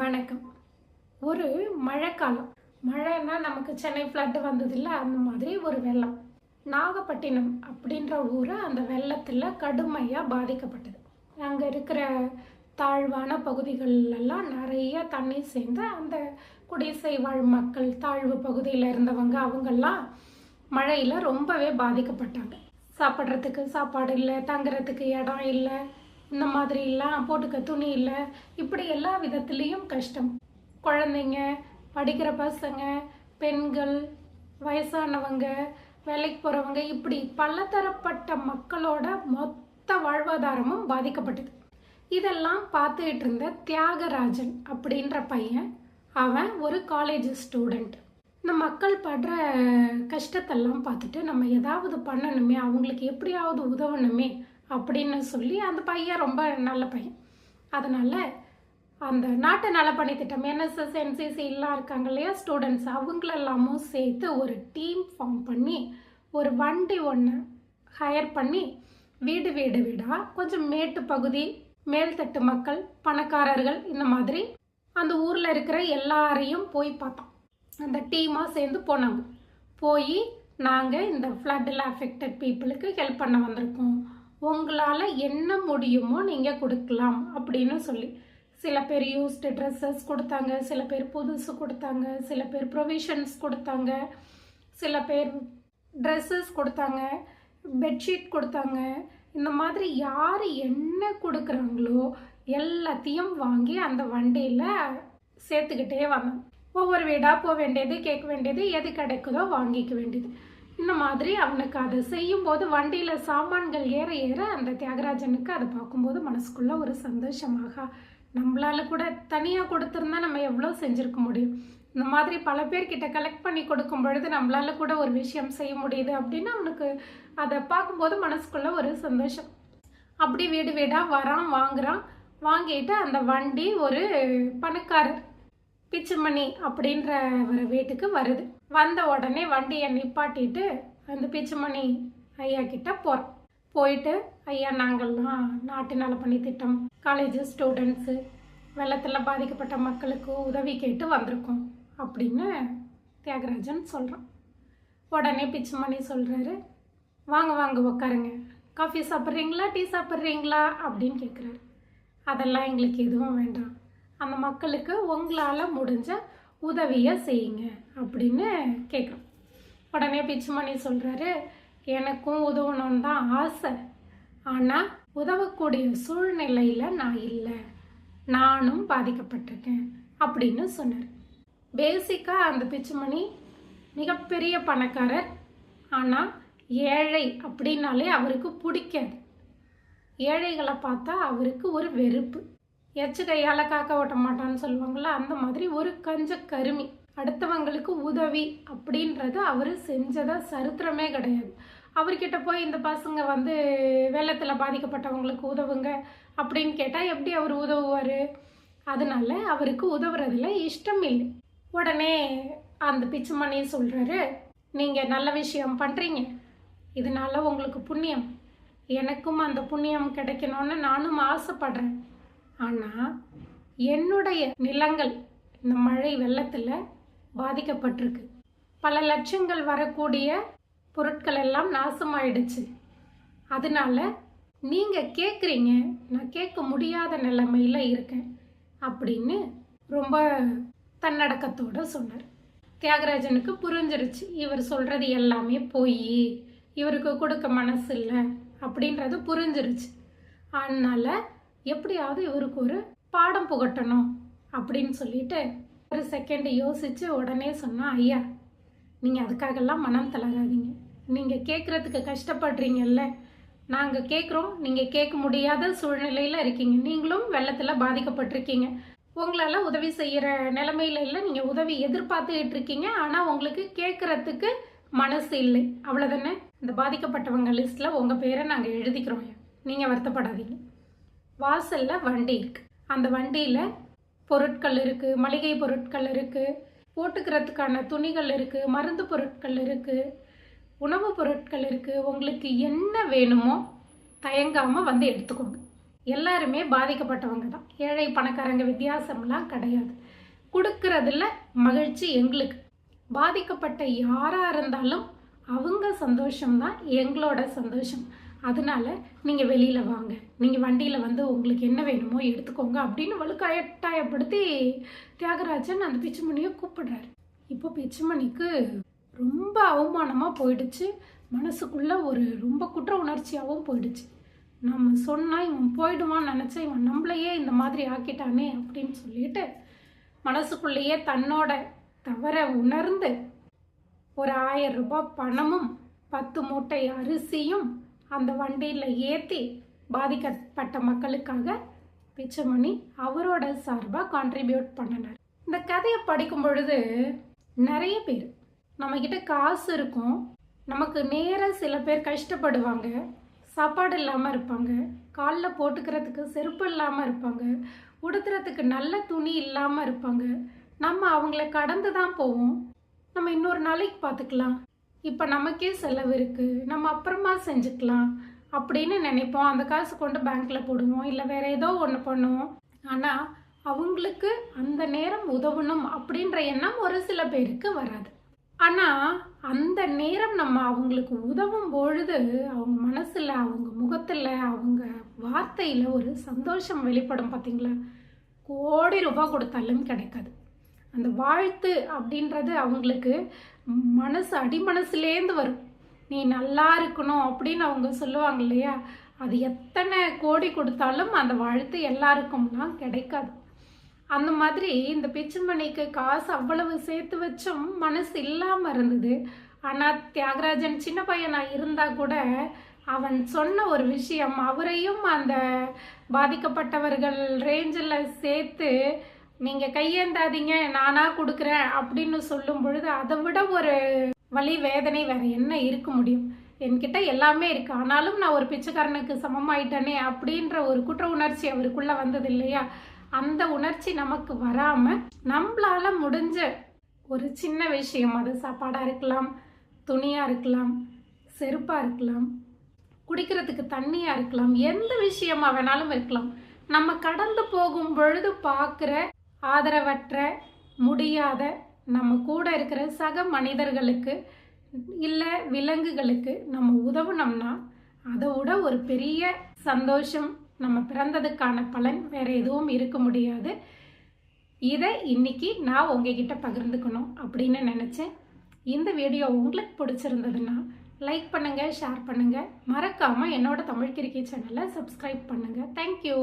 வணக்கம். ஒரு மழைக்காலம். மழைன்னா நமக்கு சென்னை ஃப்ளட்டு வந்ததில்ல அந்த மாதிரி ஒரு வெள்ளம். நாகப்பட்டினம் அப்படின்ற ஊர் அந்த வெள்ளத்தில் கடுமையாக பாதிக்கப்பட்டது. அங்கே இருக்கிற தாழ்வான பகுதிகளெல்லாம் நிறைய தண்ணி சேர்ந்து அந்த குடிசை வாழ் மக்கள் தாழ்வு பகுதியில் இருந்தவங்க அவங்கெல்லாம் மழையில் ரொம்பவே பாதிக்கப்பட்டாங்க. சாப்பிட்றதுக்கு சாப்பாடு இல்லை தங்குறதுக்கு இடம் இல்லை இந்த மாதிரிலாம் போட்டுக்க துணி இல்லை. இப்படி எல்லா விதத்துலேயும் கஷ்டம். குழந்தைங்க படிக்கிற பசங்க பெண்கள் வயசானவங்க வேலைக்கு போகிறவங்க இப்படி பலதரப்பட்ட மக்களோட மொத்த வாழ்வாதாரமும் பாதிக்கப்பட்டது. இதெல்லாம் பார்த்துக்கிட்டு இருந்த தியாகராஜன் அப்படின்ற பையன் அவன் ஒரு காலேஜ் ஸ்டூடெண்ட் இந்த மக்கள் படுற கஷ்டத்தெல்லாம் பார்த்துட்டு நம்ம ஏதாவது பண்ணணுமே அவங்களுக்கு எப்படியாவது உதவணுமே அப்படின்னு சொல்லி அந்த பையன் ரொம்ப நல்ல பையன். அதனால் அந்த நாட்டு நலப்பணி திட்டம் என்எஸ்எஸ் என்சிசிலாம் இருக்காங்க இல்லையா ஸ்டூடெண்ட்ஸ் அவங்களெல்லாமும் சேர்த்து ஒரு டீம் ஃபார்ம் பண்ணி ஒரு வண்டி ஒன்று ஹையர் பண்ணி வீடு வீடு வீடாக கொஞ்சம் மேட்டு பகுதி மேல்தட்டு மக்கள் பணக்காரர்கள் இந்த மாதிரி அந்த ஊரில் இருக்கிற எல்லாரையும் போய் பார்த்தோம். அந்த டீமாக சேர்ந்து போனாங்க. போய் நாங்கள் இந்த ஃப்ளட்டில் அஃபெக்டட் பீப்புளுக்கு ஹெல்ப் பண்ண வந்திருக்கோம். உங்களால் என்ன முடியுமோ நீங்கள் கொடுக்கலாம் அப்படின்னு சொல்லி. சில பேர் யூஸ்டு ட்ரெஸ்ஸஸ் கொடுத்தாங்க சில பேர் புதுசு கொடுத்தாங்க சில பேர் ப்ரொவிஷன்ஸ் கொடுத்தாங்க சில பேர் ட்ரெஸ்ஸஸ் கொடுத்தாங்க பெட்ஷீட் கொடுத்தாங்க. இந்த மாதிரி யார் என்ன கொடுக்குறாங்களோ எல்லாத்தையும் வாங்கி அந்த வண்டியில் சேர்த்துக்கிட்டே வந்தோம் ஒவ்வொரு வீடாக போக வேண்டியது கேட்க வேண்டியது எது கிடைக்குதோ வாங்கிக்க வேண்டியது. இந்த மாதிரி அவனுக்கு அதை செய்யும்போது வண்டியில் சாமான்கள் ஏற ஏற அந்த தியாகராஜனுக்கு அதை பார்க்கும்போது மனசுக்குள்ள ஒரு சந்தோஷமாக நம்மளால கூட தனியாக கொடுத்துருந்தா நம்ம எவ்வளோ செஞ்சுருக்க முடியும்? இந்த மாதிரி பல பேர்கிட்ட கலெக்ட் பண்ணி கொடுக்கும் பொழுது நம்மளால கூட ஒரு விஷயம் செய்ய முடியுது அப்படின்னு அவனுக்கு அதை பார்க்கும்போது மனசுக்குள்ள ஒரு சந்தோஷம். அப்படி வீடு வீடாக வரான் வாங்குறான். வாங்கிட்டு அந்த வண்டி ஒரு பணக்காரர் பிச்சுமணி அப்படின்ற ஒரு வீட்டுக்கு வருது. வந்த உடனே வண்டியை நிப்பாட்டிட்டு அந்த பிச்சுமணி ஐயா கிட்ட போகிறோம் போயிட்டு ஐயா நாங்கள்லாம் நாட்டு நலப்பணி திட்டம் காலேஜ் ஸ்டூடெண்ட்ஸு வெள்ளத்தில் பாதிக்கப்பட்ட மக்களுக்கு உதவி கேட்டு வந்திருக்கோம் அப்படின்னு தியாகராஜன் சொல்கிறான் உடனே பிச்சுமணி சொல்கிறாரு வாங்க வாங்க உட்காருங்க காஃபி சாப்பிட்றீங்களா? டீ சாப்பிட்றீங்களா? அப்படின்னு கேட்குறாரு அதெல்லாம் எங்களுக்கு எதுவும் வேண்டாம். அந்த மக்களுக்கு உங்களால் முடிஞ்ச உதவியை செய்யுங்க அப்படின்னு கேட்குறோம் உடனே பிச்சுமணி சொல்கிறாரு எனக்கும் உதவணும்னு தான் ஆசை. ஆனால் உதவக்கூடிய சூழ்நிலையில் நான் இல்லை. நானும் பாதிக்கப்பட்டிருக்கேன் அப்படின்னு சொன்னார். பேசிக்காக அந்த பிச்சுமணி மிகப்பெரிய பணக்காரர். ஆனால் ஏழை அப்படின்னாலே அவருக்கு பிடிக்காது. ஏழைகளை பார்த்தா அவருக்கு ஒரு வெறுப்பு. எச்சு கையால் காக்க ஓட்ட மாட்டான்னு சொல்லுவாங்கள்ல அந்த மாதிரி ஒரு கஞ்ச கருமி. அடுத்தவங்களுக்கு உதவி அப்படின்றது அவர் செஞ்சதாக சரித்திரமே கிடையாது. அவர்கிட்ட போய் இந்த பசங்க வந்து வெள்ளத்தில் பாதிக்கப்பட்டவங்களுக்கு உதவுங்க அப்படின்னு கேட்டால் எப்படி அவர் உதவுவார்? அதனால அவருக்கு உதவுறதுல இஷ்டம் இல்லை. உடனே அந்த பிச்சுமணி சொல்கிறாரு நீங்கள் நல்ல விஷயம் பண்ணுறீங்க இதனால உங்களுக்கு புண்ணியம். எனக்கும் அந்த புண்ணியம் கிடைக்கணும்னு நானும் ஆசைப்படுறேன். ஆனால் என்னுடைய நிலங்கள் இந்த மழை வெள்ளத்தில் பாதிக்கப்பட்டிருக்கு. பல லட்சங்கள் வரக்கூடிய பொருட்கள் எல்லாம் நாசமாயிடுச்சு. அதனால நீங்கள் கேட்குறீங்க நான் கேட்க முடியாத நிலைமையில் இருக்கேன் அப்படின்னு ரொம்ப தன்னடக்கத்தோடு சொன்னார். தியாகராஜனுக்கு புரிஞ்சிருச்சு இவர் சொல்கிறது எல்லாமே போய் இவருக்கு கொடுக்க மனசு இல்லை அப்படின்றது புரிஞ்சிருச்சு. அதனால் எப்படியாவது இவருக்கு ஒரு பாடம் புகட்டணும் அப்படின்னு சொல்லிட்டு ஒரு செகண்ட் யோசித்து உடனே சொன்னா ஐயா நீங்கள் அதுக்காகலாம் மனம் தளராதீங்க. நீங்கள் கேட்குறதுக்கு கஷ்டப்படுறீங்கல்ல. நாங்கள் கேட்குறோம் நீங்கள் கேட்க முடியாத சூழ்நிலையில் இருக்கீங்க. நீங்களும் வெள்ளத்தில் பாதிக்கப்பட்டிருக்கீங்க. உங்களால் உதவி செய்கிற நிலமையில இல்லை. நீங்கள் உதவி எதிர்பார்த்துக்கிட்டு இருக்கீங்க. ஆனால் உங்களுக்கு கேட்குறதுக்கு மனசு இல்லை. அவ்வளோதானே இந்த பாதிக்கப்பட்டவங்க லிஸ்ட்டில் உங்கள் பேரை நாங்கள் எழுதிக்கிறோம் நீங்கள் வருத்தப்படாதீங்க. வாசலில் வண்டி இருக்கு. அந்த வண்டியில் பொருட்கள் இருக்குது மளிகை பொருட்கள் இருக்குது போட்டுக்கிறதுக்கான துணிகள் இருக்குது மருந்து பொருட்கள் இருக்குது உணவுப் பொருட்கள் இருக்குது உங்களுக்கு என்ன வேணுமோ தயங்காமல் வந்து எடுத்துக்கோங்க. எல்லாருமே பாதிக்கப்பட்டவங்க தான். ஏழை பணக்காரங்க வித்தியாசம்லாம் கிடையாது. கொடுக்கறதுல மகிழ்ச்சி எங்களுக்கு. பாதிக்கப்பட்ட யாராக இருந்தாலும் அவங்க சந்தோஷம்தான் எங்களோட சந்தோஷம். அதனால நீங்கள் வெளியில் வாங்க. நீங்கள் வண்டியில் வந்து உங்களுக்கு என்ன வேணுமோ எடுத்துக்கோங்க அப்படின்னு வலுக்கட்டாயப்படுத்தி தியாகராஜன் அந்த பிச்சுமணியை கூப்பிடுறாரு. இப்போ பிச்சுமணிக்கு ரொம்ப அவமானமாக போயிடுச்சு. மனசுக்குள்ளே ஒரு ரொம்ப குற்ற உணர்ச்சியாகவும் போயிடுச்சு. நம்ம சொன்னால் இவன் போயிடுவான்னு நினச்சா இவன் நம்மளையே இந்த மாதிரி ஆக்கிட்டானே அப்படின்னு சொல்லிட்டு மனசுக்குள்ளேயே தன்னோட தவற உணர்ந்து ஒரு ஆயிரம் ரூபாய் பணமும் பத்து மூட்டை அரிசியும் அந்த வண்டியில் ஏற்றி பாதிக்கப்பட்ட மக்களுக்காக பிச்சைமணி அவரோட சார்பாக கான்ட்ரிபியூட் பண்ணினார். இந்த கதையை படிக்கும் பொழுது நிறைய பேர் நம்மக்கிட்ட காசு இருக்கும். நமக்கு நேராக சில பேர் கஷ்டப்படுவாங்க. சாப்பாடு இல்லாமல் இருப்பாங்க. காலில் போட்டுக்கிறதுக்கு செருப்பு இல்லாமல் இருப்பாங்க. உடுத்துறதுக்கு நல்ல துணி இல்லாமல் இருப்பாங்க. நம்ம அவங்கள கடந்து தான் போவோம். நம்ம இன்னொரு நாளைக்கு பார்த்துக்கலாம். இப்போ நமக்கே செலவு இருக்குது நம்ம அப்புறமா செஞ்சுக்கலாம் அப்படின்னு நினைப்போம். அந்த காசு கொண்டு பேங்க்கில் போடுவோம். இல்லை வேறு ஏதோ ஒன்று பண்ணுவோம். ஆனால் அவங்களுக்கு அந்த நேரம் உதவணும் அப்படின்ற எண்ணம் ஒரு சில பேருக்கு வராது. ஆனால் அந்த நேரம் நம்ம அவங்களுக்கு உதவும் பொழுது அவங்க மனசில் அவங்க முகத்தில் அவங்க வார்த்தையில் ஒரு சந்தோஷம் வெளிப்படும் பார்த்தீங்களா கோடி ரூபாய் கொடுத்தாலும் கிடைக்காது. அந்த வாழ்த்து அப்படின்றது அவங்களுக்கு மனசு அடிமனசுலேருந்து வரும். நீ நல்லா இருக்கணும் அப்படின்னு அவங்க சொல்லுவாங்க இல்லையா? அது எத்தனை கோடி கொடுத்தாலும் அந்த வாழ்த்து எல்லாருக்கும்லாம் கிடைக்காது. அந்த மாதிரி இந்த பிச்சுமணிக்கு காசு அவ்வளவு சேர்த்து வச்சும் மனசு இல்லாமல் இருந்தது. ஆனால் தியாகராஜன் சின்ன பையனாக இருந்தால் கூட அவன் சொன்ன ஒரு விஷயம் அவரையும் அந்த பாதிக்கப்பட்டவர்கள் ரேஞ்சில் சேர்த்து நீங்கள் கையேந்தாதீங்க நானாக கொடுக்குறேன் அப்படின்னு சொல்லும் பொழுது அதை விட ஒரு வலி வேதனை வேறு என்ன இருக்க முடியும்? என்கிட்ட எல்லாமே இருக்குது ஆனாலும் நான் ஒரு பிச்சைக்காரனுக்கு சமமாயிட்டனே அப்படின்ற ஒரு குற்ற உணர்ச்சி அவருக்குள்ளே வந்தது இல்லையா? அந்த உணர்ச்சி நமக்கு வராமல் நம்மளால முடிஞ்ச ஒரு சின்ன விஷயம் அது சாப்பாடாக இருக்கலாம் துணியாக இருக்கலாம் செருப்பாக இருக்கலாம் குடிக்கிறதுக்கு தண்ணியாக இருக்கலாம் எந்த விஷயமா வேணாலும் இருக்கலாம். நம்ம கடந்து போகும் பொழுது பார்க்குற ஆதரவற்ற முடியாத நம்ம கூட இருக்கிற சக மனிதர்களுக்கு இல்லை விலங்குகளுக்கு நம்ம உதவுனோம்னா அதை விட ஒரு பெரிய சந்தோஷம் நம்ம பிறந்ததுக்கான பலன் வேற எதுவும் இருக்க முடியாது. இதை இன்னைக்கு நான் உங்ககிட்ட பகிர்ந்துக்கணும் அப்படின்னு நினச்சேன். இந்த வீடியோ உங்களுக்கு பிடிச்சிருந்ததுன்னா லைக் பண்ணுங்கள் ஷேர் பண்ணுங்கள் மறக்காமல் என்னோட தமிழ் கிரிக்கெட் சேனலை சப்ஸ்கிரைப் பண்ணுங்கள் தேங்க்யூ